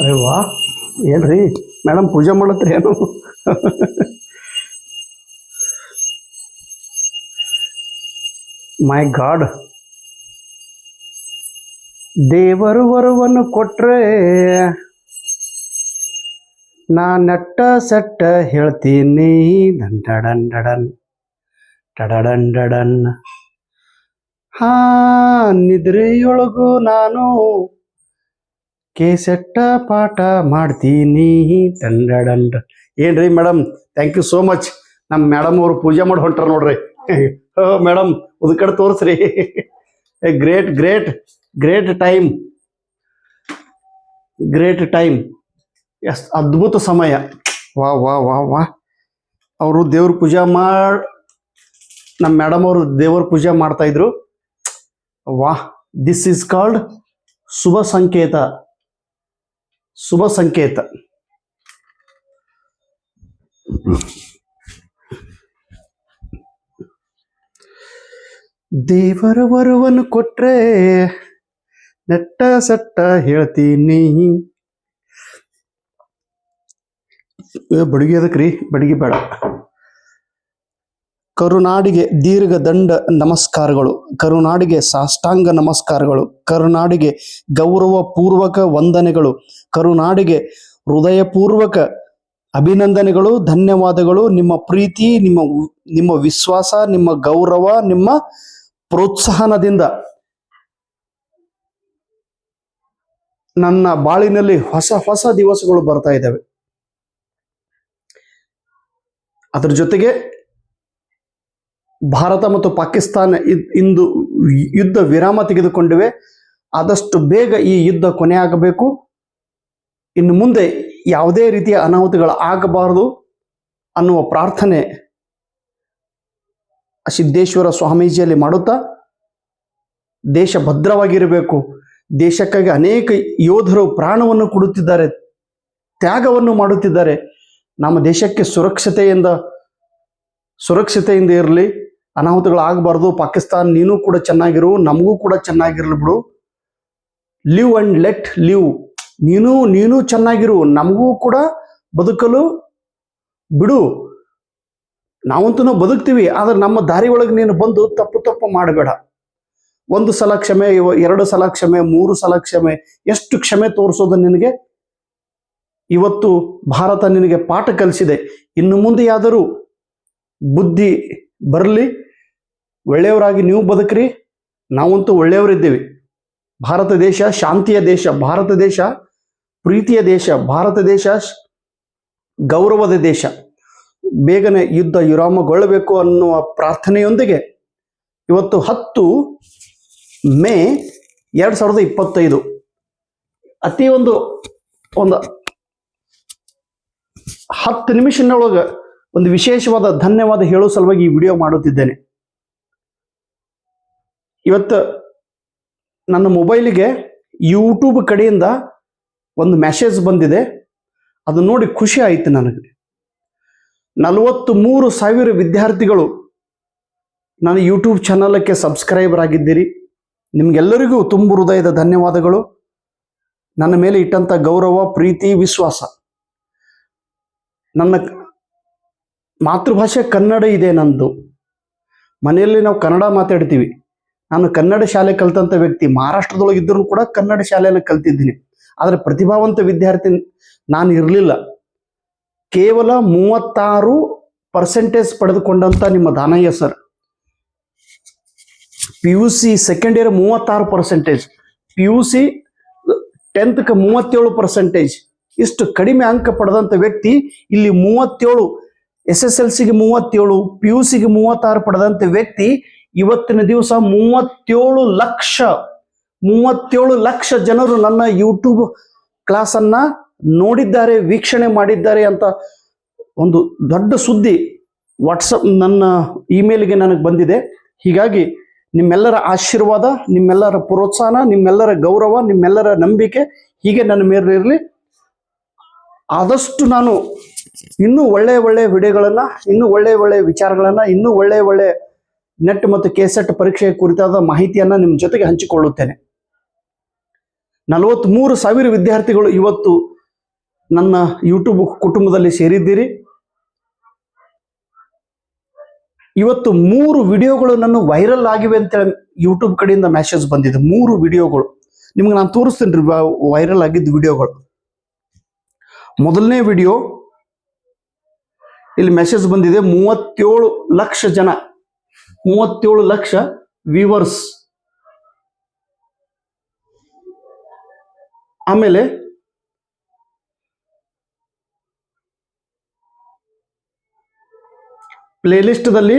ಅರೆ ವಾ ಏನ್ರಿ? ಮೇಡಮ್ ಪೂಜೆ ಮಾಡತ್ರಿ ಏನು? ಮೈ ಗಾಡ್ ದೇವರು ವರವನ್ನು ಕೊಟ್ರೆ ನಾ ನಟ್ಟ ಸಟ್ಟ ಹೇಳ್ತೀನಿ. ದಂಡಡನ್ ಡಡನ್. ಡಡಡನ್, ಡಡನ್. ಹಾ, ನಿದ್ರೆಯೊಳಗು ನಾನು ಕೇಸೆಟ್ಟ ಪಾಠ ಮಾಡ್ತೀನಿ ದಂಡಡಂಡ ಏನ್ರಿ madam thank you so much ನಮ್ಮ ಮೇಡಮ್ ಅವರು ಪೂಜೆ ಮಾಡಿ ಹೊಂಟ್ರ ನೋಡ್ರಿ. ಮೇಡಮ್ ಉದ್ ಕಡೆ ತೋರಿಸ್ರಿ. Great great great time great time yes, ಅದ್ಭುತ ಸಮಯ. ವಾ ವಾ ವಾ ವಾ. ಅವರು ದೇವ್ರ ಪೂಜೆ ಮಾಡಿ ನಮ್ಮ ಮೇಡಮ್ ಅವರು ದೇವ್ರ ಪೂಜೆ ಮಾಡ್ತಾ ಇದ್ರು. ವಾ ದಿಸ್ ಈಸ್ ಕಾಲ್ಡ್ ಶುಭ ಸಂಕೇತ. ಶುಭ ಸಂಕೇತ. ದೇವರ ವರವನ್ನು ಕೊಟ್ರೆ ನೆಟ್ಟ ಸಟ್ಟ ಹೇಳ್ತೀನಿ. ಬಡಿಗೆ ಅದಕ್ರಿ ಬಡಿಗೆ ಬೇಡ. ಕರುನಾಡಿಗೆ ದೀರ್ಘ ದಂಡ ನಮಸ್ಕಾರಗಳು, ಕರುನಾಡಿಗೆ ಸಾಷ್ಟಾಂಗ ನಮಸ್ಕಾರಗಳು, ಕರುನಾಡಿಗೆ ಗೌರವ ಪೂರ್ವಕ ವಂದನೆಗಳು, ಕರುನಾಡಿಗೆ ಹೃದಯಪೂರ್ವಕ ಅಭಿನಂದನೆಗಳು, ಧನ್ಯವಾದಗಳು. ನಿಮ್ಮ ಪ್ರೀತಿ, ನಿಮ್ಮ ನಿಮ್ಮ ವಿಶ್ವಾಸ, ನಿಮ್ಮ ಗೌರವ, ನಿಮ್ಮ ಪ್ರೋತ್ಸಾಹನದಿಂದ ನನ್ನ ಬಾಳಿನಲ್ಲಿ ಹೊಸ ಹೊಸ ದಿವಸಗಳು ಬರ್ತಾ ಇದ್ದಾವೆ. ಅದ್ರ ಜೊತೆಗೆ ಭಾರತ ಮತ್ತು ಪಾಕಿಸ್ತಾನ ಇದ್- ಯುದ್ಧ ವಿರಾಮ ತೆಗೆದುಕೊಂಡಿವೆ. ಆದಷ್ಟು ಬೇಗ ಈ ಯುದ್ಧ ಕೊನೆಯಾಗಬೇಕು. ಇನ್ನು ಮುಂದೆ ಯಾವುದೇ ರೀತಿಯ ಅನಾಹುತಗಳು ಆಗಬಾರದು ಅನ್ನುವ ಪ್ರಾರ್ಥನೆ ಸಿದ್ದೇಶ್ವರ ಸ್ವಾಮೀಜಿಯಲ್ಲಿ ಮಾಡುತ್ತಾ, ದೇಶ ಭದ್ರವಾಗಿರಬೇಕು. ದೇಶಕ್ಕಾಗಿ ಅನೇಕ ಯೋಧರು ಪ್ರಾಣವನ್ನು ಕೊಡುತ್ತಿದ್ದಾರೆ, ತ್ಯಾಗವನ್ನು ಮಾಡುತ್ತಿದ್ದಾರೆ. ನಮ್ಮ ದೇಶಕ್ಕೆ ಸುರಕ್ಷತೆಯಿಂದ ಸುರಕ್ಷತೆಯಿಂದ ಇರಲಿ. ಅನಾಹುತಗಳು ಆಗಬಾರ್ದು ಪಾಕಿಸ್ತಾನ ನೀನು ಕೂಡ ಚೆನ್ನಾಗಿರು, ನಮಗೂ ಕೂಡ ಚೆನ್ನಾಗಿರಲಿ ಬಿಡು. ಲಿವ್ ಅಂಡ್ ಲೆಟ್ ಲಿವ್ ನೀನು ನೀನು ಚೆನ್ನಾಗಿರು, ನಮಗೂ ಕೂಡ ಬದುಕಲು ಬಿಡು. ನಾವಂತೂ ನಾವು ಬದುಕ್ತೀವಿ, ಆದ್ರೆ ನಮ್ಮ ದಾರಿ ಒಳಗೆ ನೀನು ಬಂದು ತಪ್ಪು ತಪ್ಪು ಮಾಡಬೇಡ. ಒಂದು ಸಲ ಕ್ಷಮೆ, ಎರಡು ಸಲ ಕ್ಷಮೆ, ಮೂರು ಸಲ ಕ್ಷಮೆ, ಎಷ್ಟು ಕ್ಷಮೆ ತೋರಿಸೋದು ನಿನಗೆ? ಇವತ್ತು ಭಾರತ ನಿನಗೆ ಪಾಠ ಕಲಿಸಿದೆ. ಇನ್ನು ಮುಂದೆ ಯಾದರೂ ಬುದ್ಧಿ ಬರಲಿ ಒಳ್ಳೆಯವರಾಗಿ ನೀವು ಬದುಕ್ರಿ. ನಾವಂತೂ ಒಳ್ಳೆಯವರಿದ್ದೀವಿ. ಭಾರತ ದೇಶ ಶಾಂತಿಯ ದೇಶ, ಭಾರತ ದೇಶ ಪ್ರೀತಿಯ ದೇಶ, ಭಾರತ ದೇಶ ಗೌರವದ ದೇಶ. ಬೇಗನೆ ಯುದ್ಧ ವಿರಾಮಗೊಳ್ಳಬೇಕು ಅನ್ನುವ ಪ್ರಾರ್ಥನೆಯೊಂದಿಗೆ ಇವತ್ತು ಹತ್ತು ಮೇ ಎರಡು ಸಾವಿರದ ಇಪ್ಪತ್ತೈದು. ಅತಿ ಒಂದು ಒಂದು ಹತ್ತು ನಿಮಿಷನೊಳಗೆ ಒಂದು ವಿಶೇಷವಾದ ಧನ್ಯವಾದ ಹೇಳೋ ಸಲುವಾಗಿ ಈ ವಿಡಿಯೋ ಮಾಡುತ್ತಿದ್ದೇನೆ. ಇವತ್ತು ನನ್ನ ಮೊಬೈಲಿಗೆ ಯೂಟ್ಯೂಬ್ ಕಡೆಯಿಂದ ಒಂದು ಮೆಸೇಜ್ ಬಂದಿದೆ. ಅದು ನೋಡಿ ಖುಷಿ ಆಯಿತು ನನಗೆ. ನಲವತ್ತು ಮೂರು ಸಾವಿರ ವಿದ್ಯಾರ್ಥಿಗಳು ನನ್ನ ಯೂಟ್ಯೂಬ್ ಚಾನಲಕ್ಕೆ ಸಬ್ಸ್ಕ್ರೈಬರ್ ಆಗಿದ್ದೀರಿ. ನಿಮಗೆಲ್ಲರಿಗೂ ತುಂಬ ಹೃದಯದ ಧನ್ಯವಾದಗಳು. ನನ್ನ ಮೇಲೆ ಇಟ್ಟಂಥ ಗೌರವ, ಪ್ರೀತಿ, ವಿಶ್ವಾಸ. ನನ್ನ ಮಾತೃಭಾಷೆ ಕನ್ನಡ ಇದೆ ನಂದು. ಮನೆಯಲ್ಲಿ ನಾವು ಕನ್ನಡ ಮಾತಾಡ್ತೀವಿ. ನಾನು ಕನ್ನಡ ಶಾಲೆ ಕಲ್ತಂಥ ವ್ಯಕ್ತಿ, ಮಹಾರಾಷ್ಟ್ರದೊಳಗೆ ಇದ್ದರೂ ಕೂಡ ಕನ್ನಡ ಶಾಲೆಯನ್ನು ಕಲ್ತಿದ್ದೀನಿ. ಆದರೆ ಪ್ರತಿಭಾವಂತ ವಿದ್ಯಾರ್ಥಿ ನಾನು ಇರಲಿಲ್ಲ. ಕೇವಲ ಮೂವತ್ತಾರು ಪರ್ಸೆಂಟೇಜ್ ಪಡೆದುಕೊಂಡಂಥ ನಿಮ್ಮ Danayya sir P U C second year ಮೂವತ್ತಾರು ಪರ್ಸೆಂಟೇಜ್ ಪಿ ಯು ಸಿ ಟೆಂತ್ಗೆ ಮೂವತ್ತೇಳು ಪರ್ಸೆಂಟೇಜ್ ಇಷ್ಟು ಕಡಿಮೆ ಅಂಕ ಪಡೆದಂಥ ವ್ಯಕ್ತಿ ಇಲ್ಲಿ ಮೂವತ್ತೇಳು ಎಸ್ ಎಸ್ ಎಲ್ ಸಿಗೆ ಮೂವತ್ತೇಳು ಪಿ ಯು ಸಿಗೆ ಮೂವತ್ತಾರು ಪಡೆದಂಥ ವ್ಯಕ್ತಿ ಇವತ್ತಿನ ದಿವಸ ಮೂವತ್ತೇಳು ಲಕ್ಷ ಮೂವತ್ತೇಳು ಲಕ್ಷ ಜನರು ನನ್ನ ಯೂಟ್ಯೂಬ್ ಕ್ಲಾಸನ್ನ ನೋಡಿದ್ದಾರೆ, ವೀಕ್ಷಣೆ ಮಾಡಿದ್ದಾರೆ ಅಂತ ಒಂದು ದೊಡ್ಡ ಸುದ್ದಿ ವಾಟ್ಸಪ್ ನನ್ನ ಇಮೇಲ್ಗೆ ನನಗೆ ಬಂದಿದೆ. ಹೀಗಾಗಿ ನಿಮ್ಮೆಲ್ಲರ ಆಶೀರ್ವಾದ, ನಿಮ್ಮೆಲ್ಲರ ಪ್ರೋತ್ಸಾಹ ನಿಮ್ಮೆಲ್ಲರ ಗೌರವ, ನಿಮ್ಮೆಲ್ಲರ ನಂಬಿಕೆ ಹೀಗೆ ನನ್ನ ಮೇಲೆ ಇರಲಿ. ಆದಷ್ಟು ನಾನು ಇನ್ನೂ ಒಳ್ಳೆಯ ಒಳ್ಳೆಯ ವಿಡಿಯೋಗಳನ್ನು, ಇನ್ನೂ ಒಳ್ಳೆಯ ಒಳ್ಳೆಯ ವಿಚಾರಗಳನ್ನು, ಇನ್ನೂ ಒಳ್ಳೆಯ ಒಳ್ಳೆಯ ನೆಟ್ ಮತ್ತು ಕೆಸೆಟ್ ಪರೀಕ್ಷೆಯ ಕುರಿತಾದ ಮಾಹಿತಿಯನ್ನು ನಿಮ್ಮ ಜೊತೆಗೆ ಹಂಚಿಕೊಳ್ಳುತ್ತೇನೆ. ನಲವತ್ತ್ಮೂರು ಸಾವಿರ ವಿದ್ಯಾರ್ಥಿಗಳು ಇವತ್ತು ನನ್ನ ಯೂಟ್ಯೂಬ್ ಕುಟುಂಬದಲ್ಲಿ ಸೇರಿದ್ದೀರಿ. ಇವತ್ತು ಮೂರು ವಿಡಿಯೋಗಳು ನನ್ನ ವೈರಲ್ ಆಗಿವೆ ಅಂತೇಳಿ ಯೂಟ್ಯೂಬ್ ಕಡೆಯಿಂದ ಮೆಸೇಜ್ ಬಂದಿದೆ. ಮೂರು ವಿಡಿಯೋಗಳು. ನಿಮ್ಗೆ ನಾನು ತೋರಿಸ್ತೀನಿ ವೈರಲ್ ಆಗಿದ್ದ ವಿಡಿಯೋಗಳು. ಮೊದಲನೇ ವಿಡಿಯೋ, ಇಲ್ಲಿ ಮೆಸೇಜ್ ಬಂದಿದೆ, ಮೂವತ್ತೇಳು ಲಕ್ಷ ಜನ ಮೂವತ್ತೇಳು ಲಕ್ಷ ವ್ಯೂವರ್ಸ್ ಆಮೇಲೆ ಪ್ಲೇಲಿಸ್ಟ್ದಲ್ಲಿ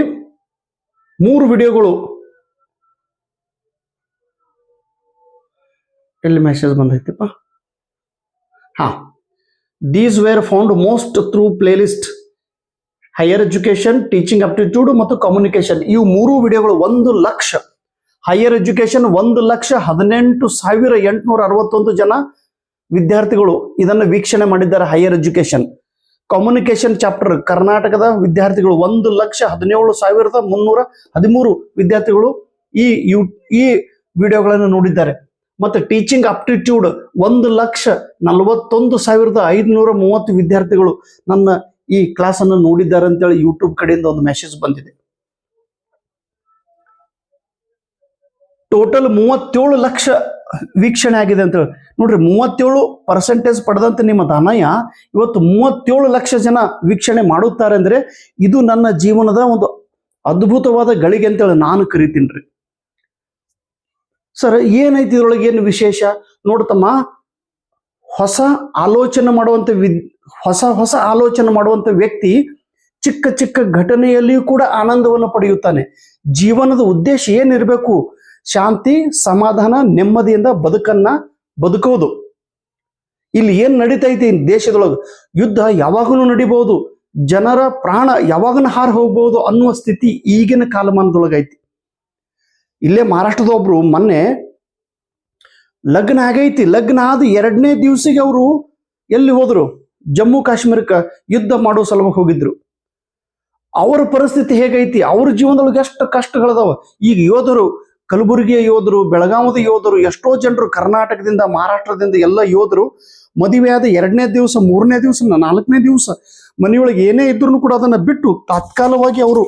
ಮೂರು ವಿಡಿಯೋಗಳು. ಎಲ್ಲಿ ಮೆಸೇಜ್ ಬಂದೈತಿಪ್ಪ? ಹಾ these were found most through playlist higher education teaching aptitude ಮತ್ತು ಕಮ್ಯುನಿಕೇಶನ್ ಇವು ಮೂರು ವಿಡಿಯೋಗಳು ಒಂದು ಲಕ್ಷ. ಹೈಯರ್ ಎಜುಕೇಶನ್ ಒಂದು ಲಕ್ಷ ಹದಿನೆಂಟು ಸಾವಿರ ಎಂಟುನೂರ ಅರವತ್ತೊಂದು ಜನ ವಿದ್ಯಾರ್ಥಿಗಳು ಇದನ್ನು ವೀಕ್ಷಣೆ ಮಾಡಿದ್ದಾರೆ ಹೈಯರ್ ಎಜುಕೇಶನ್ ಕಮ್ಯುನಿಕೇಶನ್ ಚಾಪ್ಟರ್ ಕರ್ನಾಟಕದ ವಿದ್ಯಾರ್ಥಿಗಳು ಒಂದು ಲಕ್ಷ ಹದಿನೇಳು ಸಾವಿರದ ಮುನ್ನೂರ ಹದಿಮೂರು ವಿದ್ಯಾರ್ಥಿಗಳು ಈ ಯು, ಈ ವಿಡಿಯೋಗಳನ್ನು ನೋಡಿದ್ದಾರೆ. ಮತ್ತು ಟೀಚಿಂಗ್ ಅಪ್ಟಿಟ್ಯೂಡ್ ಒಂದು ಲಕ್ಷ ನಲವತ್ತೊಂದು ಸಾವಿರದ ಐದುನೂರ ಮೂವತ್ತು ವಿದ್ಯಾರ್ಥಿಗಳು ನನ್ನ ಈ ಕ್ಲಾಸ್ ಅನ್ನು ನೋಡಿದ್ದಾರೆ ಅಂತೇಳಿ ಯೂಟ್ಯೂಬ್ ಕಡೆಯಿಂದ ಒಂದು ಮೆಸೇಜ್ ಬಂದಿದೆ. ಟೋಟಲ್ ಮೂವತ್ತೇಳು ಲಕ್ಷ ವೀಕ್ಷಣೆ ಆಗಿದೆ ಅಂತ ಹೇಳಿ ನೋಡ್ರಿ, ಮೂವತ್ತೇಳು ಪರ್ಸೆಂಟೇಜ್ ಪಡೆದಂತ ನಿಮ್ಮ ದನಯ ಇವತ್ತು ಮೂವತ್ತೇಳು ಲಕ್ಷ ಜನ ವೀಕ್ಷಣೆ ಮಾಡುತ್ತಾರೆ ಅಂದ್ರೆ ಇದು ನನ್ನ ಜೀವನದ ಒಂದು ಅದ್ಭುತವಾದ ಗಳಿಗೆ ಅಂತೇಳಿ ನಾನು ಕರಿತೀನಿ ರೀ. ಸರ್ ಏನೈತಿ ಇದ್ರೊಳಗೆ ಏನು ವಿಶೇಷ? ನೋಡ್ತಮ್ಮ ಹೊಸ ಆಲೋಚನೆ ಮಾಡುವಂತ ವಿದ್, ಹೊಸ ಹೊಸ ಆಲೋಚನೆ ಮಾಡುವಂತ ವ್ಯಕ್ತಿ ಚಿಕ್ಕ ಚಿಕ್ಕ ಘಟನೆಯಲ್ಲಿಯೂ ಕೂಡ ಆನಂದವನ್ನು ಪಡೆಯುತ್ತಾನೆ. ಜೀವನದ ಉದ್ದೇಶ ಏನಿರಬೇಕು? ಶಾಂತಿ, ಸಮಾಧಾನ, ನೆಮ್ಮದಿಯಿಂದ ಬದುಕನ್ನ ಬದುಕೋದು ಇಲ್ಲಿ ಏನ್ ನಡೀತೈತಿ ದೇಶದೊಳಗೆ? ಯುದ್ಧ ಯಾವಾಗಲೂ ನಡಿಬಹುದು. ಜನರ ಪ್ರಾಣ ಯಾವಾಗನ ಹಾರ ಹೋಗ್ಬಹುದು ಅನ್ನುವ ಸ್ಥಿತಿ ಈಗಿನ ಕಾಲಮಾನದೊಳಗೈತಿ. ಇಲ್ಲೇ ಮಹಾರಾಷ್ಟ್ರದ ಒಬ್ರು ಮೊನ್ನೆ ಲಗ್ನ ಆಗೈತಿ. ಲಗ್ನ ಆದ ಎರಡನೇ ದಿವಸಿಗೆ ಅವರು ಎಲ್ಲಿ ಹೋದ್ರು? ಜಮ್ಮು ಕಾಶ್ಮೀರಕ್ಕೆ ಯುದ್ಧ ಮಾಡೋ ಸಲುವಾಗಿ ಹೋಗಿದ್ರು. ಅವರ ಪರಿಸ್ಥಿತಿ ಹೇಗೈತಿ? ಅವ್ರ ಜೀವನದೊಳಗೆ ಎಷ್ಟು ಕಷ್ಟಗಳದಾವ? ಈಗ ಯೋಧರು, ಕಲಬುರಗಿಯ ಯೋಧರು, ಬೆಳಗಾವದ ಯೋಧರು, ಎಷ್ಟೋ ಜನರು ಕರ್ನಾಟಕದಿಂದ, ಮಹಾರಾಷ್ಟ್ರದಿಂದ ಎಲ್ಲ ಯೋಧರು ಮದುವೆ ಆದ ಎರಡನೇ ದಿವಸ, ಮೂರನೇ ದಿವಸ, ನಾಲ್ಕನೇ ದಿವಸ ಮನೆಯೊಳಗೆ ಏನೇ ಇದ್ರೂ ಕೂಡ ಅದನ್ನ ಬಿಟ್ಟು ತಾತ್ಕಾಲವಾಗಿ ಅವರು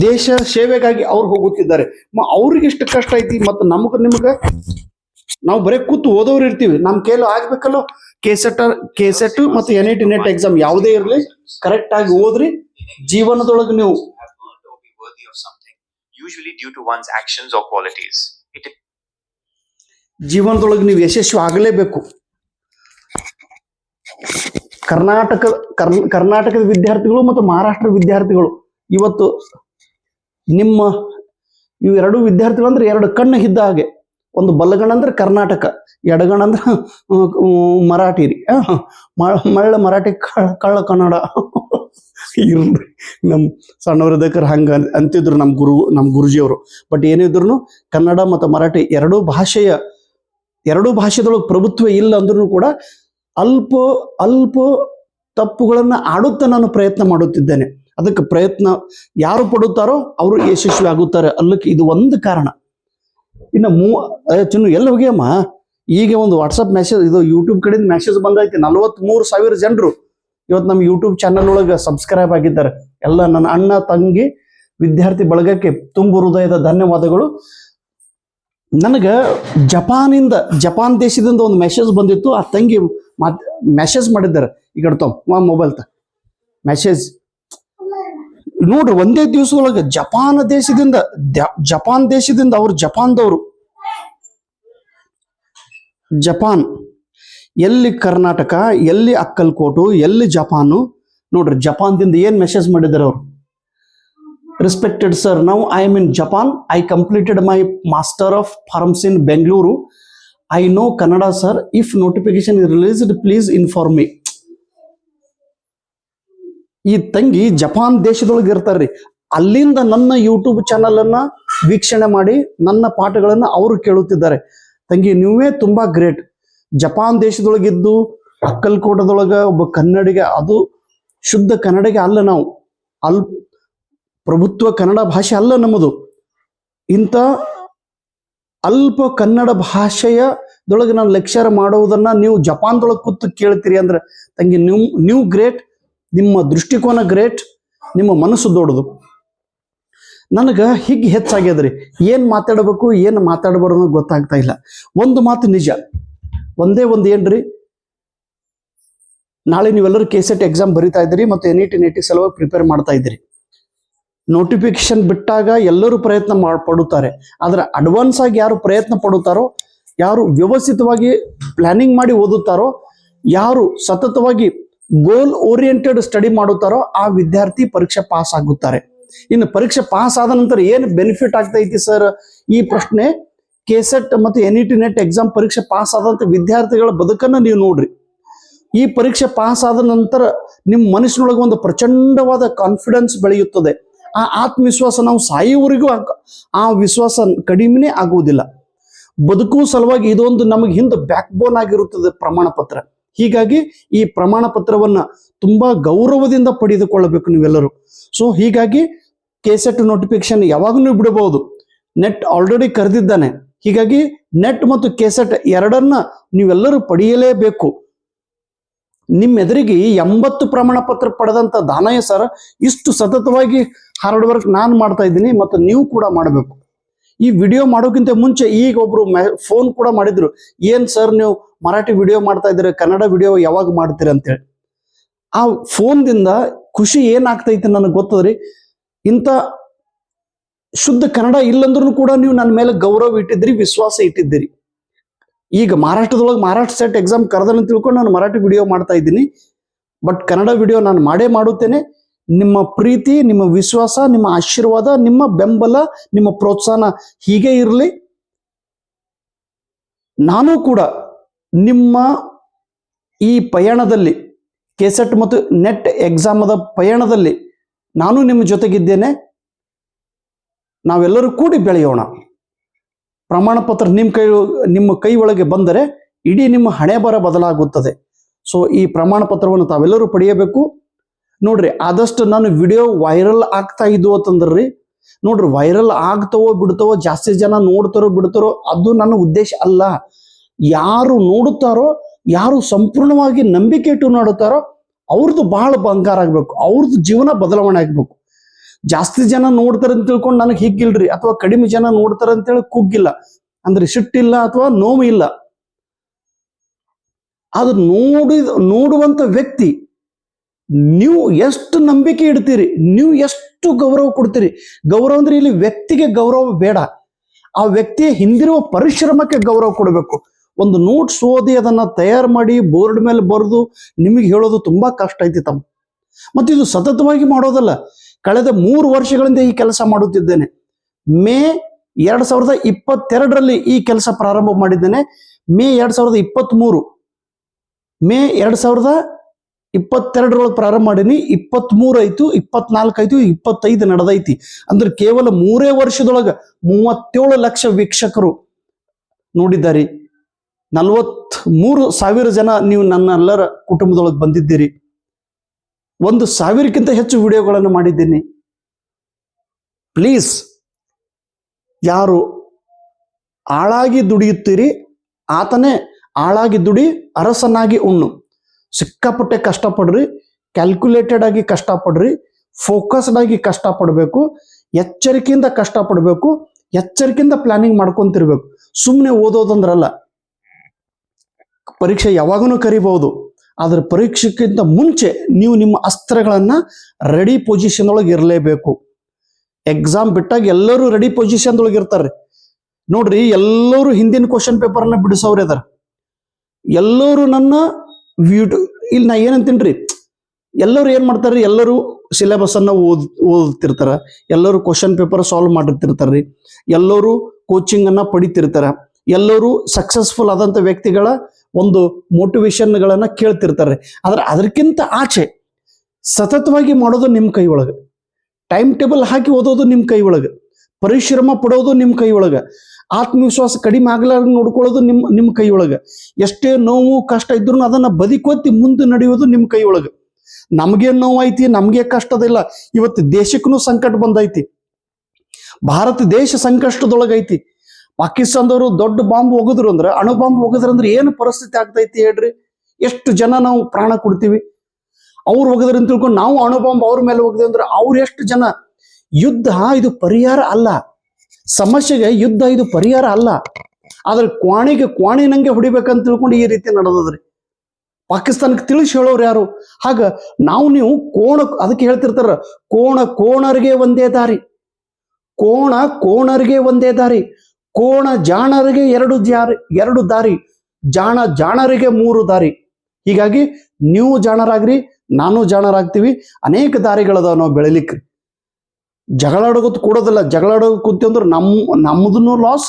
ದೇಶ ಸೇವೆಗಾಗಿ ಅವ್ರು ಹೋಗುತ್ತಿದ್ದಾರೆ. ಮ ಅವ್ರಿಗೆ ಎಷ್ಟು ಕಷ್ಟ ಐತಿ ಮತ್ತು ನಮಗ ನಿಮಗೆ? ನಾವು ಬರೀ ಕೂತು ಓದೋರು ಇರ್ತೀವಿ. ನಮ್ಮ ಕೈಲಿ ಆಗ್ಬೇಕಲ್ಲೋ? ಕೆಸೆಟ್ ಕೆಸೆಟ್ ಮತ್ತು N I T net exam ಯಾವುದೇ ಇರಲಿ ಕರೆಕ್ಟ್ ಆಗಿ ಓದ್ರಿ. ಜೀವನದೊಳಗೆ ನೀವು ಜೀವನದೊಳಗೆ ನೀವು ಯಶಸ್ವಿ ಆಗಲೇಬೇಕು. ಕರ್ನಾಟಕ ಕರ್ ಕರ್ನಾಟಕದ ವಿದ್ಯಾರ್ಥಿಗಳು ಮತ್ತು ಮಹಾರಾಷ್ಟ್ರ ವಿದ್ಯಾರ್ಥಿಗಳು ಇವತ್ತು ನಿಮ್ಮ ಇವು ಎರಡು ವಿದ್ಯಾರ್ಥಿಗಳು ಅಂದ್ರೆ ಎರಡು ಕಣ್ಣು ಇದ್ದ ಹಾಗೆ. ಒಂದು ಬಲಗಣ ಅಂದ್ರೆ ಕರ್ನಾಟಕ, ಎಡಗಣ ಅಂದ್ರೆ ಮರಾಠಿ ರೀ. ಮಳ್ಳ ಮರಾಠಿ ಕಳ್ಳ- ಕನ್ನಡ. ನಮ್ ನಮ್ಮ ಸಣ್ಣವರಿದ್ದಕ್ಕರ್ ಹಂಗ ಅಂತಿದ್ರು ನಮ್ಮ ಗುರು ನಮ್ಮ ಗುರುಜಿಯವರು. ಬಟ್ ಏನಿದ್ರು ಕನ್ನಡ ಮತ್ತು ಮರಾಠಿ ಎರಡೂ ಭಾಷೆಯ, ಎರಡೂ ಭಾಷೆದೊಳಗೆ ಪ್ರಭುತ್ವ ಇಲ್ಲ ಅಂದ್ರೂ ಕೂಡ ಅಲ್ಪ ಅಲ್ಪ ತಪ್ಪುಗಳನ್ನು ಆಡುತ್ತಾ ನಾನು ಪ್ರಯತ್ನ ಮಾಡುತ್ತಿದ್ದೇನೆ. ಅದಕ್ಕೆ ಪ್ರಯತ್ನ ಯಾರು ಪಡುತ್ತಾರೋ ಅವರು ಯಶಸ್ವಿ ಆಗುತ್ತಾರೆ ಅಲ್ಲಕ್ಕೆ ಇದು ಒಂದು ಕಾರಣ. ಇನ್ನು ಮೂ ಚಿನ್ನು, ಎಲ್ಲಿ ಹೋಗ್ಯಮ್ಮ ಈಗ ಒಂದು ವಾಟ್ಸಪ್ ಮೆಸೇಜ್ ಇದು ಯೂಟ್ಯೂಬ್ ಕಡೆಯಿಂದ ಮೆಸೇಜ್ ಬಂದೈತಿ ನಲವತ್ಮೂರು ಸಾವಿರ ಜನರು ಇವತ್ತು ನಮ್ಮ ಯೂಟ್ಯೂಬ್ ಚಾನಲ್ ಒಳಗೆ ಸಬ್ಸ್ಕ್ರೈಬ್ ಆಗಿದ್ದಾರೆ. ಎಲ್ಲ ನನ್ನ ಅಣ್ಣ, ತಂಗಿ, ವಿದ್ಯಾರ್ಥಿ ಬಳಗಕ್ಕೆ ತುಂಬು ಹೃದಯದ ಧನ್ಯವಾದಗಳು. ನನಗೆ ಜಪಾನಿಂದ, ಜಪಾನ್ ದೇಶದಿಂದ ಒಂದು ಮೆಸೇಜ್ ಬಂದಿತ್ತು. ಆ ತಂಗಿ ಮಾತ್ ಮೆಸೇಜ್ ಮಾಡಿದ್ದಾರೆ. ಈಗ ಮೊಬೈಲ್ ತ. ಮೆಸೇಜ್ ನೋಡ್ರಿ ಒಂದೇ ದಿವಸದೊಳಗೆ ಜಪಾನ್ ದೇಶದಿಂದ ಜಪಾನ್ ದೇಶದಿಂದ ಅವ್ರು ಜಪಾನ್ದವರು. ಜಪಾನ್, ಎಲ್ಲಿ ಕರ್ನಾಟಕ, ಎಲ್ಲಿ ಅಕ್ಕಲ್ಕೋಟು, ಎಲ್ಲಿ ಜಪಾನು, ನೋಡ್ರಿ, ಜಪಾನ್ದಿಂದ ಏನ್ ಮೆಸೇಜ್ ಮಾಡಿದ್ದಾರೆ ಅವರು? Respected sir now I am in Japan I completed my master of farms in Bengaluru I know Kannada sir if notification is released please inform me ಈ ತಂಗಿ ಜಪಾನ್ ದೇಶದೊಳಗೆ ಇರ್ತಾರ್ರಿ. ಅಲ್ಲಿಂದ ನನ್ನ ಯೂಟ್ಯೂಬ್ ಚಾನಲ್ ಅನ್ನ ವೀಕ್ಷಣೆ ಮಾಡಿ ನನ್ನ ಪಾಠಗಳನ್ನ ಅವರು ಕೇಳುತ್ತಿದ್ದಾರೆ. ತಂಗಿ, ನೀವೇ ತುಂಬಾ ಗ್ರೇಟ್ ಜಪಾನ್ ದೇಶದೊಳಗಿದ್ದು ಅಕ್ಕಲ್ಕೋಟದೊಳಗ, ಒಬ್ಬ ಕನ್ನಡಿಗ, ಅದು ಶುದ್ಧ ಕನ್ನಡಿಗ ಅಲ್ಲ ನಾವು. ಅಲ್ ಪ್ರಭುತ್ವ ಕನ್ನಡ ಭಾಷೆ ಅಲ್ಲ ನಮ್ಮದು. ಇಂಥ ಅಲ್ಪ ಕನ್ನಡ ಭಾಷೆಯ ದೊಳಗೆ ನಾನು ಲೆಕ್ಚರ್ ಮಾಡೋದನ್ನ ನೀವು ಜಪಾನ್ದೊಳಗೆ ಕೂತು ಕೇಳ್ತೀರಿ ಅಂದ್ರೆ, ತಂಗಿ, ನೀವು ನೀವು ಗ್ರೇಟ್ ನಿಮ್ಮ ದೃಷ್ಟಿಕೋನ ಗ್ರೇಟ್ ನಿಮ್ಮ ಮನಸ್ಸು ದೊಡ್ಡದು. ನನಗೆ ಹೀಗೆ ಹೆಚ್ಚಾಗ್ಯದ್ರಿ, ಏನು ಮಾತಾಡಬೇಕು, ಏನು ಮಾತಾಡಬಾರ್ದು ಗೊತ್ತಾಗ್ತಾ ಇಲ್ಲ. ಒಂದು ಮಾತು ನಿಜ. ಒಂದೇ ಒಂದು ಏನ್ರಿ? ನಾಳೆ ನೀವೆಲ್ಲರೂ ಕೆ ಸೆಟ್ ಎಕ್ಸಾಮ್ ಬರಿತಾ ಇದ್ದೀರಿ ಮತ್ತು ಎನ್ ಇ ಟಿ ಸಲುವಾಗಿ ಪ್ರಿಪೇರ್ ಮಾಡ್ತಾ ಇದ್ದೀರಿ. ನೋಟಿಫಿಕೇಶನ್ ಬಿಟ್ಟಾಗ ಎಲ್ಲರೂ ಪ್ರಯತ್ನ ಮಾಡ್, ಪಡುತ್ತಾರೆ. ಆದರೆ ಅಡ್ವಾನ್ಸ್ ಆಗಿ ಯಾರು ಪ್ರಯತ್ನ ಪಡುತ್ತಾರೋ, ಯಾರು ವ್ಯವಸ್ಥಿತವಾಗಿ ಪ್ಲಾನಿಂಗ್ ಮಾಡಿ ಓದುತ್ತಾರೋ, ಯಾರು ಸತತವಾಗಿ ಗೋಲ್ ಓರಿಯೆಂಟೆಡ್ ಸ್ಟಡಿ ಮಾಡುತ್ತಾರೋ ಆ ವಿದ್ಯಾರ್ಥಿ ಪರೀಕ್ಷೆ ಪಾಸ್ ಆಗುತ್ತಾರೆ. ಇನ್ನು ಪರೀಕ್ಷೆ ಪಾಸ್ ಆದ ನಂತರ ಏನು ಬೆನಿಫಿಟ್ ಆಗ್ತೈತಿ ಸರ್ ಈ ಪ್ರಶ್ನೆ ಕೆಸೆಟ್ ಮತ್ತು ಎನ್ ಇ ನೆಟ್ ಎಕ್ಸಾಮ್ ಪರೀಕ್ಷೆ ಪಾಸ್ ಆದಂಥ ವಿದ್ಯಾರ್ಥಿಗಳ ಬದುಕನ್ನು ನೀವು ನೋಡ್ರಿ. ಈ ಪರೀಕ್ಷೆ ಪಾಸ್ ಆದ ನಂತರ ನಿಮ್ಮ ಮನಸ್ಸಿನೊಳಗೆ ಒಂದು ಪ್ರಚಂಡವಾದ ಕಾನ್ಫಿಡೆನ್ಸ್ ಬೆಳೆಯುತ್ತದೆ. ಆ ಆತ್ಮವಿಶ್ವಾಸ ನಾವು ಸಾಯುವವರೆಗೂ ಆ- ಆ ವಿಶ್ವಾಸ ಕಡಿಮೆನೇ ಆಗುವುದಿಲ್ಲ. ಬದುಕು ಸಲುವಾಗಿ ಇದೊಂದು ನಮಗೆ ಹಿಂದೆ ಬ್ಯಾಕ್ ಬೋನ್ ಆಗಿರುತ್ತದೆ ಪ್ರಮಾಣ ಪತ್ರ ಹೀಗಾಗಿ ಈ ಪ್ರಮಾಣ ಪತ್ರವನ್ನ ತುಂಬಾ ಗೌರವದಿಂದ ಪಡೆದುಕೊಳ್ಳಬೇಕು ನೀವೆಲ್ಲರೂ. ಸೊ ಹೀಗಾಗಿ ಕೆಸೆಟ್ ನೋಟಿಫಿಕೇಶನ್ ಯಾವಾಗಲೂ ಬಿಡಬಹುದು. ನೆಟ್ ಆಲ್ರೆಡಿ ಕರೆದಿದ್ದಾನೆ. ಹೀಗಾಗಿ ನೆಟ್ ಮತ್ತು ಕೆಸೆಟ್ ಎರಡನ್ನ ನೀವೆಲ್ಲರೂ ಪಡೆಯಲೇಬೇಕು. ನಿಮ್ಮ ಎದುರಿಗೆ ಎಂಬತ್ತು ಪ್ರಮಾಣ ಪತ್ರ ಪಡೆದಂತ ದಾನಯ್ಯ ಸರ್ ಇಷ್ಟು ಸತತವಾಗಿ ಹಾರ್ಡ್ ವರ್ಕ್ ನಾನು ಮಾಡ್ತಾ ಇದ್ದೀನಿ ಮತ್ತು ನೀವು ಕೂಡ ಮಾಡಬೇಕು. ಈ ವಿಡಿಯೋ ಮಾಡೋಕ್ಕಿಂತ ಮುಂಚೆ ಈಗ ಒಬ್ರು ಫೋನ್ ಕೂಡ ಮಾಡಿದ್ರು. ಏನ್ ಸರ್ ನೀವು ಮರಾಠಿ ವಿಡಿಯೋ ಮಾಡ್ತಾ ಇದ್ದೀರಿ, ಕನ್ನಡ ವಿಡಿಯೋ ಯಾವಾಗ ಮಾಡ್ತೀರಿ ಅಂತೇಳಿ. ಆ ಫೋನ್ದಿಂದ ಖುಷಿ ಏನಾಗ್ತೈತೆ ನನಗೆ ಗೊತ್ತದ್ರಿ? ಇಂಥ ಶುದ್ಧ ಕನ್ನಡ ಇಲ್ಲಂದ್ರೂ ಕೂಡ ನೀವು ನನ್ನ ಮೇಲೆ ಗೌರವ ಇಟ್ಟಿದ್ದೀರಿ, ವಿಶ್ವಾಸ ಇಟ್ಟಿದ್ದೀರಿ. ಈಗ ಮಹಾರಾಷ್ಟ್ರದೊಳಗೆ ಮಹಾರಾಷ್ಟ್ರ ಸೆಟ್ ಎಕ್ಸಾಮ್ ಕರೆದನ್ನು ತಿಳ್ಕೊಂಡು ನಾನು ಮರಾಠಿ ವಿಡಿಯೋ ಮಾಡ್ತಾ ಇದ್ದೀನಿ. ಬಟ್ ಕನ್ನಡ ವಿಡಿಯೋ ನಾನು ಮಾಡೇ ಮಾಡುತ್ತೇನೆ. ನಿಮ್ಮ ಪ್ರೀತಿ, ನಿಮ್ಮ ವಿಶ್ವಾಸ, ನಿಮ್ಮ ಆಶೀರ್ವಾದ, ನಿಮ್ಮ ಬೆಂಬಲ, ನಿಮ್ಮ ಪ್ರೋತ್ಸಾಹ ಹೀಗೆ ಇರಲಿ. ನಾನು ಕೂಡ ನಿಮ್ಮ ಈ ಪಯಣದಲ್ಲಿ, ಕೆಸೆಟ್ ಮತ್ತು ನೆಟ್ ಎಕ್ಸಾಮದ ಪಯಣದಲ್ಲಿ ನಾನು ನಿಮ್ಮ ಜೊತೆಗಿದ್ದೇನೆ. ನಾವೆಲ್ಲರೂ ಕೂಡಿ ಬೆಳೆಯೋಣ. ಪ್ರಮಾಣ ಪತ್ರ ನಿಮ್ಮ ಕೈ ನಿಮ್ಮ ಕೈ ಒಳಗೆ ಬಂದರೆ ಇಡೀ ನಿಮ್ಮ ಹಣೆ ಬರ ಬದಲಾಗುತ್ತದೆ. ಸೊ ಈ ಪ್ರಮಾಣ ಪತ್ರವನ್ನು ತಾವೆಲ್ಲರೂ ಪಡೆಯಬೇಕು. ನೋಡ್ರಿ, ಆದಷ್ಟು ನಾನು ವಿಡಿಯೋ ವೈರಲ್ ಆಗ್ತಾ ಇದ್ವು ಅಂತಂದ್ರಿ. ನೋಡ್ರಿ ವೈರಲ್ ಆಗ್ತವೋ ಬಿಡ್ತವೋ, ಜಾಸ್ತಿ ಜನ ನೋಡ್ತಾರೋ ಬಿಡ್ತಾರೋ, ಅದು ನನ್ನ ಉದ್ದೇಶ ಅಲ್ಲ. ಯಾರು ನೋಡುತ್ತಾರೋ, ಯಾರು ಸಂಪೂರ್ಣವಾಗಿ ನಂಬಿಕೆ ಇಟ್ಟು ನೋಡುತ್ತಾರೋ, ಅವ್ರದ್ದು ಬಹಳ ಬಂಗಾರ ಆಗ್ಬೇಕು, ಅವ್ರದ್ದು ಜೀವನ ಬದಲಾವಣೆ ಆಗ್ಬೇಕು. ಜಾಸ್ತಿ ಜನ ನೋಡ್ತಾರೆ ಅಂತ ತಿಳ್ಕೊಂಡು ನನಗೆ ಹಿಗ್ಗಿಲ್ರಿ ಅಥವಾ ಕಡಿಮೆ ಜನ ನೋಡ್ತಾರೆ ಅಂತೇಳಿ ಕುಗ್ಗಿಲ್ಲ. ಅಂದ್ರೆ ಸಿಟ್ಟಿಲ್ಲ ಅಥವಾ ನೋವು ಇಲ್ಲ. ಅದು ನೋಡಿದ ನೋಡುವಂತ ವ್ಯಕ್ತಿ, ನೀವು ಎಷ್ಟು ನಂಬಿಕೆ ಇಡ್ತೀರಿ, ನೀವು ಎಷ್ಟು ಗೌರವ ಕೊಡ್ತೀರಿ. ಗೌರವ ಅಂದ್ರೆ ಇಲ್ಲಿ ವ್ಯಕ್ತಿಗೆ ಗೌರವ ಬೇಡ. ಆ ವ್ಯಕ್ತಿಯ ಹಿಂದಿರುವ ಪರಿಶ್ರಮಕ್ಕೆ ಗೌರವ ಕೊಡಬೇಕು. ಒಂದು ನೋಟ್ಸ್ ಓದಿ ಅದನ್ನ ತಯಾರು ಮಾಡಿ ಬೋರ್ಡ್ ಮೇಲೆ ಬರೆದು ನಿಮಗೆ ಹೇಳೋದು ತುಂಬಾ ಕಷ್ಟ ಐತಿ ತಮ್ಮ. ಮತ್ತು ಇದು ಸತತವಾಗಿ ಮಾಡೋದಲ್ಲ. ಕಳೆದ ಮೂರು ವರ್ಷಗಳಿಂದ ಈ ಕೆಲಸ ಮಾಡುತ್ತಿದ್ದೇನೆ. ಮೇ ಎರಡ್ ಸಾವಿರದ ಇಪ್ಪತ್ತೆರಡರಲ್ಲಿ ಈ ಕೆಲಸ ಪ್ರಾರಂಭ ಮಾಡಿದ್ದೇನೆ. ಮೇ ಎರಡ್ ಸಾವಿರದ ಇಪ್ಪತ್ತ್ ಮೂರು ಮೇ ಎರಡ್ ಸಾವಿರದ ಇಪ್ಪತ್ತೆರಡರೊಳಗೆ ಪ್ರಾರಂಭ ಮಾಡೀನಿ. ಇಪ್ಪತ್ತ್ಮೂರು ಆಯ್ತು ಇಪ್ಪತ್ನಾಲ್ಕು ಆಯ್ತು, ಇಪ್ಪತ್ತೈದು ನಡೆದೈತಿ. ಅಂದ್ರೆ ಕೇವಲ ಮೂರೇ ವರ್ಷದೊಳಗೆ ಮೂವತ್ತೇಳು ಲಕ್ಷ ವೀಕ್ಷಕರು ನೋಡಿದ್ದಾರೆ. ನಲವತ್ತ್ ಮೂರು ಸಾವಿರ ಜನ ನೀವು ನನ್ನೆಲ್ಲರ ಕುಟುಂಬದೊಳಗೆ ಬಂದಿದ್ದೀರಿ. ಒಂದು ಸಾವಿರಕ್ಕಿಂತ ಹೆಚ್ಚು ವಿಡಿಯೋಗಳನ್ನು ಮಾಡಿದ್ದೀನಿ. ಪ್ಲೀಸ್, ಯಾರು ಆಳಾಗಿ ದುಡಿಯುತ್ತೀರಿ, ಆತನೇ ಆಳಾಗಿ ದುಡಿ ಅರಸನಾಗಿ ಉಣ್ಣು. ಸಿಕ್ಕಾಪಟ್ಟೆ ಕಷ್ಟಪಡ್ರಿ ಕ್ಯಾಲ್ಕುಲೇಟೆಡ್ ಆಗಿ ಕಷ್ಟಪಡ್ರಿ ಫೋಕಸ್ಡ್ ಆಗಿ ಕಷ್ಟಪಡಬೇಕು, ಎಚ್ಚರಿಕೆಯಿಂದ ಕಷ್ಟಪಡಬೇಕು, ಎಚ್ಚರಿಕೆಯಿಂದ ಪ್ಲಾನಿಂಗ್ ಮಾಡ್ಕೊಂತಿರ್ಬೇಕು. ಸುಮ್ಮನೆ ಓದೋದಂದ್ರಲ್ಲ. ಪರೀಕ್ಷೆ ಯಾವಾಗೂ ಕರಿಬಹುದು. ಆದ್ರೆ ಪರೀಕ್ಷೆಗಿಂತ ಮುಂಚೆ ನೀವು ನಿಮ್ಮ ಅಸ್ತ್ರಗಳನ್ನ ರೆಡಿ ಪೊಸಿಷನ್ ಒಳಗೆ ಇರಲೇಬೇಕು. ಎಕ್ಸಾಮ್ ಬಿಟ್ಟಾಗ ಎಲ್ಲರೂ ರೆಡಿ ಪೊಸಿಷನ್ ಒಳಗೆ ಇರ್ತಾರೆ. ನೋಡ್ರಿ, ಎಲ್ಲರೂ ಹಿಂದಿನ ಕ್ವಶನ್ ಪೇಪರ್ನ ಬಿಡಿಸೋರು ಅದಾರ. ಎಲ್ಲರೂ ನನ್ನ ವ್ಯೂಟ್ ಇಲ್ಲಿ ನಾ ಏನಂತೀನ್ರಿ ಎಲ್ಲರೂ ಏನ್ ಮಾಡ್ತಾರ್ರಿ? ಎಲ್ಲರೂ ಸಿಲೆಬಸ್ ಅನ್ನ ಓದ್ ಓದ್ತಿರ್ತಾರ. ಎಲ್ಲರೂ ಕ್ವಶನ್ ಪೇಪರ್ ಸಾಲ್ವ್ ಮಾಡಿರ್ತಿರ್ತಾರ್ರಿ. ಎಲ್ಲರೂ ಕೋಚಿಂಗ್ ಅನ್ನ ಪಡಿತಿರ್ತಾರ. ಎಲ್ಲರೂ ಸಕ್ಸಸ್ಫುಲ್ ಆದಂತ ವ್ಯಕ್ತಿಗಳ ಒಂದು ಮೋಟಿವೇಶನ್ಗಳನ್ನ ಕೇಳ್ತಿರ್ತಾರೆ. ಆದ್ರೆ ಅದಕ್ಕಿಂತ ಆಚೆ ಸತತವಾಗಿ ಮಾಡೋದು ನಿಮ್ಮ ಕೈ ಒಳಗೆ. ಟೈಮ್ ಟೇಬಲ್ ಹಾಕಿ ಓದೋದು ನಿಮ್ಮ ಕೈ ಒಳಗೆ. ಪರಿಶ್ರಮ ಪಡೋದು ನಿಮ್ಮ ಕೈ ಒಳಗೆ. ಆತ್ಮವಿಶ್ವಾಸ ಕಡಿಮೆ ಆಗ್ಲಾರ್ದ ನೋಡ್ಕೊಳ್ಳೋದು ನಿಮ್ಮ ನಿಮ್ಮ ಕೈ ಒಳಗೆ. ಎಷ್ಟೇ ನೋವು, ಕಷ್ಟ ಇದ್ರೂ ಅದನ್ನ ಬದಿಕೊತ್ತಿ ಮುಂದೆ ನಡೆಯೋದು ನಿಮ್ಮ ಕೈ ಒಳಗೆ. ನಮಗೆ ನೋವು ಐತಿ ನಮಗೆ ಕಷ್ಟದಿಲ್ಲ. ಇವತ್ತು ದೇಶಕ್ಕೂ ಸಂಕಟ ಬಂದೈತಿ. ಭಾರತ ದೇಶ ಸಂಕಷ್ಟದೊಳಗೈತಿ. ಪಾಕಿಸ್ತಾನದವರು ದೊಡ್ಡ ಬಾಂಬ್ ಒಗದ್ರು ಅಂದ್ರೆ, ಅಣು ಬಾಂಬ್ ಒಗದ್ರು ಅಂದ್ರೆ ಏನು ಪರಿಸ್ಥಿತಿ ಆಗ್ತೈತಿ ಹೇಳ್ರಿ? ಎಷ್ಟು ಜನ ನಾವು ಪ್ರಾಣ ಕೊಡ್ತೀವಿ? ಅವ್ರು ಅಂತ ತಿಳ್ಕೊಂಡು ನಾವು ಅಣು ಬಾಂಬ್ ಅವ್ರ ಮೇಲೆ ಒಗದ್ವಿ ಅಂದ್ರೆ ಅವ್ರು ಎಷ್ಟು ಜನ? ಯುದ್ಧ ಇದು ಪರಿಹಾರ ಅಲ್ಲ. ಸಮಸ್ಯೆಗೆ ಯುದ್ಧ ಇದು ಪರಿಹಾರ ಅಲ್ಲ. ಆದ್ರೆ ಕ್ವಾಣಿಗೆ ಕ್ವಾಣಿ ನಂಗೆ ಹೊಡಿಬೇಕಂತ ತಿಳ್ಕೊಂಡು ಈ ರೀತಿ ನಡೆದದ್ರಿ. ಪಾಕಿಸ್ತಾನಕ್ಕೆ ತಿಳಿಸಿ ಹೇಳೋರು ಯಾರು? ಹಾಗ ನಾವು ನೀವು ಕೋಣ, ಅದಕ್ಕೆ ಹೇಳ್ತಿರ್ತಾರ, ಕೋಣ ಕೋಣರಿಗೆ ಒಂದೇ ದಾರಿ. ಕೋಣ ಕೋಣರಿಗೆ ಒಂದೇ ದಾರಿ. ಕೋಣ ಜಾಣರಿಗೆ ಎರಡು ಜಾರಿ, ಎರಡು ದಾರಿ, ಜಾಣ ಜಾಣರಿಗೆ ಮೂರು ದಾರಿ. ಹೀಗಾಗಿ ನೀವು ಜಾಣರಾಗ್ರಿ, ನಾನು ಜಾಣರಾಗ್ತೀವಿ, ಅನೇಕ ದಾರಿಗಳದಾವ ನಾವು ಬೆಳಿಲಿಕ್ಕೆ ಜಗಳಾಡೋದು ಕೂಡೋದಲ್ಲ ಜಗಳಾಡೋದು ಕೂತಿ ಅಂದ್ರೆ ನಮ್ಮ ನಮ್ಮದನ್ನು ಲಾಸ್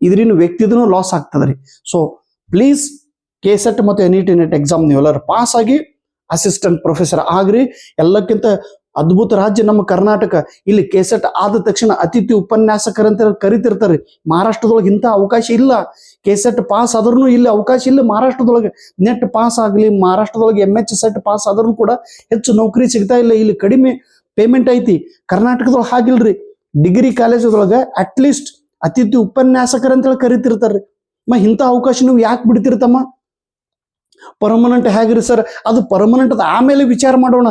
ಇದ್ರಿನ ವ್ಯಕ್ತಿದೂ ಲಾಸ್ ಆಗ್ತದ್ರಿ. ಸೊ ಪ್ಲೀಸ್ ಕೆ ಸೆಟ್ ಮತ್ತು N E T net exam ನೀವೆಲ್ಲರೂ ಪಾಸ್ ಆಗಿ ಅಸಿಸ್ಟೆಂಟ್ ಪ್ರೊಫೆಸರ್ ಆಗ್ರಿ, ಎಲ್ಲಕ್ಕಿಂತ ಅದ್ಭುತ ರಾಜ್ಯ ನಮ್ಮ ಕರ್ನಾಟಕ. ಇಲ್ಲಿ ಕೆಸೆಟ್ ಆದ ತಕ್ಷಣ ಅತಿಥಿ ಉಪನ್ಯಾಸಕರಂತ ಕರಿತಿರ್ತಾರೆ. ಮಹಾರಾಷ್ಟ್ರದೊಳಗೆ ಇಂಥ ಅವಕಾಶ ಇಲ್ಲ. ಕೆಸೆಟ್ ಪಾಸ್ ಆದ್ರೂ ಇಲ್ಲಿ ಅವಕಾಶ ಇಲ್ಲ. ಮಹಾರಾಷ್ಟ್ರದೊಳಗೆ ನೆಟ್ ಪಾಸ್ ಆಗಲಿ, ಮಹಾರಾಷ್ಟ್ರದೊಳಗೆ ಎಂ ಎಚ್ ಸೆಟ್ ಪಾಸ್ ಆದ್ರೂ ಕೂಡ ಹೆಚ್ಚು ನೌಕರಿ ಸಿಗ್ತಾ ಇಲ್ಲ. ಇಲ್ಲಿ ಕಡಿಮೆ ಪೇಮೆಂಟ್ ಐತಿ. ಕರ್ನಾಟಕದೊಳಗೆ ಹಾಗಿಲ್ರಿ. ಡಿಗ್ರಿ ಕಾಲೇಜದೊಳಗೆ ಅಟ್ಲೀಸ್ಟ್ ಅತಿಥಿ ಉಪನ್ಯಾಸಕರಂತೇಳಿ ಕರಿತಿರ್ತಾರೆ. ಮ, ಇಂಥ ಅವಕಾಶ ನೀವು ಯಾಕೆ ಬಿಡ್ತಿರ್ತಮ್ಮ ಪರ್ಮನೆಂಟ್ ಹೇಗ್ರಿ ಸರ್? ಅದು ಪರ್ಮನೆಂಟ್ ಅದ ಆಮೇಲೆ ವಿಚಾರ ಮಾಡೋಣ.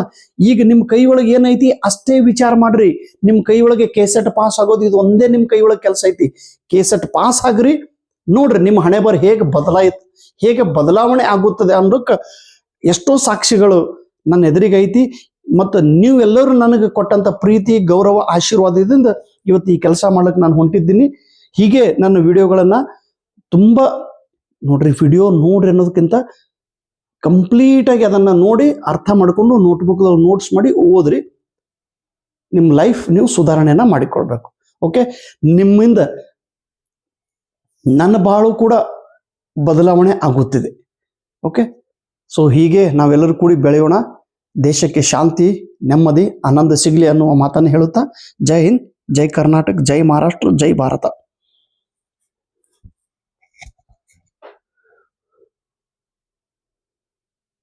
ಈಗ ನಿಮ್ಮ ಕೈ ಒಳಗೆ ಏನೈತಿ ಅಷ್ಟೇ ವಿಚಾರ ಮಾಡ್ರಿ. ನಿಮ್ಮ ಕೈ ಒಳಗೆ ಕೆಸೆಟ್ ಪಾಸ್ ಆಗೋದು, ಇದು ಒಂದೇ ನಿಮ್ಮ ಕೈ ಒಳಗೆ ಕೆಲಸ ಐತಿ. ಕೆಸೆಟ್ ಪಾಸ್ ಆಗ್ರಿ. ನೋಡ್ರಿ ನಿಮ್ಮ ಹಣೆ ಬರ ಹೇಗೆ ಬದಲಾಯ್ತು, ಹೇಗೆ ಬದಲಾವಣೆ ಆಗುತ್ತದೆ ಅನ್ನೋಕ್ಕೆ ಎಷ್ಟೋ ಸಾಕ್ಷಿಗಳು ನನ್ನ ಎದುರಿಗೆ ಐತಿ. ಮತ್ತು ನೀವೆಲ್ಲರೂ ನನಗೆ ಕೊಟ್ಟಂತ ಪ್ರೀತಿ, ಗೌರವ, ಆಶೀರ್ವಾದದಿಂದ ಇವತ್ತು ಈ ಕೆಲಸ ಮಾಡಕ್ಕೆ ನಾನು ಹೊಂಟಿದ್ದೀನಿ. ಹೀಗೆ ನನ್ನ ವಿಡಿಯೋಗಳನ್ನು ತುಂಬ ನೋಡ್ರಿ ವಿಡಿಯೋ ನೋಡ್ರಿ ಅನ್ನೋದಕ್ಕಿಂತ ಕಂಪ್ಲೀಟಾಗಿ ಅದನ್ನು ನೋಡಿ ಅರ್ಥ ಮಾಡಿಕೊಂಡು ನೋಟ್ಬುಕ್ದಲ್ಲಿ ನೋಟ್ಸ್ ಮಾಡಿ ಓದ್ರಿ. ನಿಮ್ಮ ಲೈಫ್ ನೀವು ಸುಧಾರಣೆಯನ್ನ ಮಾಡಿಕೊಳ್ಬೇಕು. ಓಕೆ ನಿಮ್ಮಿಂದ ನನ್ನ ಬಾಳು ಕೂಡ ಬದಲಾವಣೆ ಆಗುತ್ತಿದೆ. ಓಕೆ ಸೊ ಹೀಗೆ ನಾವೆಲ್ಲರೂ ಕೂಡಿ ಬೆಳೆಯೋಣ. ದೇಶಕ್ಕೆ ಶಾಂತಿ, ನೆಮ್ಮದಿ, ಆನಂದ ಸಿಗಲಿ ಅನ್ನುವ ಮಾತನ್ನು ಹೇಳುತ್ತಾ. ಜೈ ಹಿಂದ್, ಜೈ ಕರ್ನಾಟಕ, ಜೈ ಮಹಾರಾಷ್ಟ್ರ, ಜೈ ಭಾರತ.